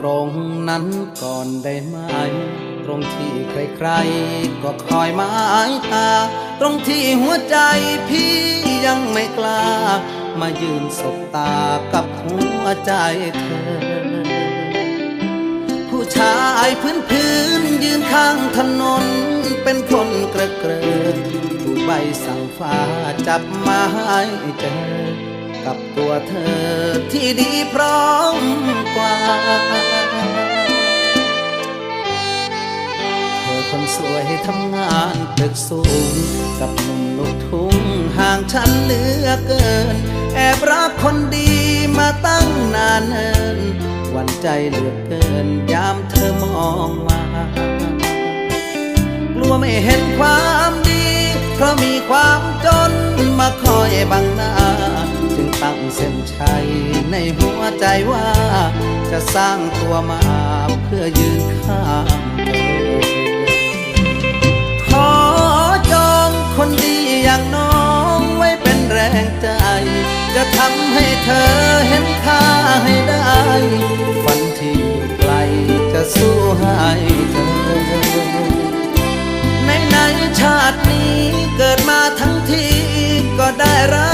ตรงนั้นก่อนได้ไหม ตรงที่ใครๆก็คอยหมายตา ตรงที่หัวใจพี่ยังไม่กล้า มายืนสบตากับหัวใจเธอ ผู้ชายพื้นพื้นๆยืนข้างถนน เป็นคนกระเกริกผู้ใบสั่งฟ้าจับมาให้เจอ กับตัวเธอที่ดีพร้อมกว่า เธอคนสวยทำงานตึกสูง กับหนุ่มลูกทุ่งห่างฉันเหลือเกิน แอบรักคนดีมาตั้งนานเนินวันใจเหลือเกิน ยามเธอมองมากลัวไม่เห็นความดี เพราะมีความจนมาคอยบังหน้า ตั้งเส้นชัยในหัวใจว่า จะสร้างตัวมาเพื่อยืนข้างขอจองคนดีอย่างน้องไว้เป็นแรงใจ จะทำให้เธอเห็นค่าให้ได้ฝันที่ไกลจะสู้ให้เธอในในชาตินี้เกิดมาทั้งทีก็ได้รัก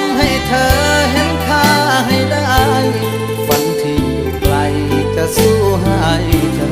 ำให้เธอเห็นค่าให้ได้ ฝันที่อยู่ไกลจะสู้ให้เธอ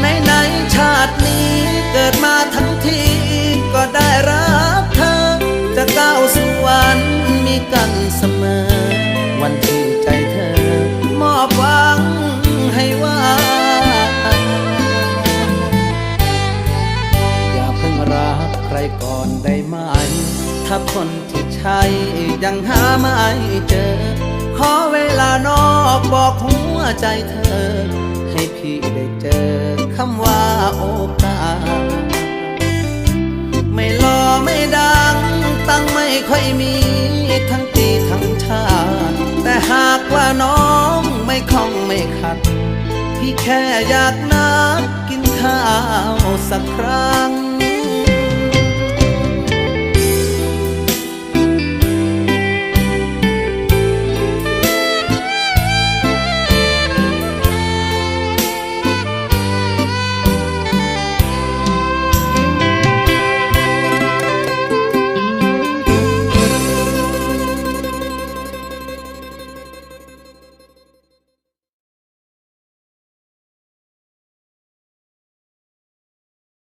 ในในชาตินี้เกิดมาทั้งทีก็ได้รักเธอ จะก้าวสู่วันมีกันเสมอ วันที่ใจเธอ มอบหวังให้ว่าอย่าเพิ่งรักใครก่อนได้ไหม ถ้าคนที่ใช่ยังหาไม่เจอ ขอเวลานอกบอกหัวใจเธอ ให้พี่ได้เจอคำว่าโอกาส ไม่หล่อไม่ดัง ตั้งไม่ค่อยมี ทั้งปีทั้งชาติแต่หากว่าน้องไม่คล่องไม่ขัด พี่แค่อยากนัดกินข้าวสักครั้ง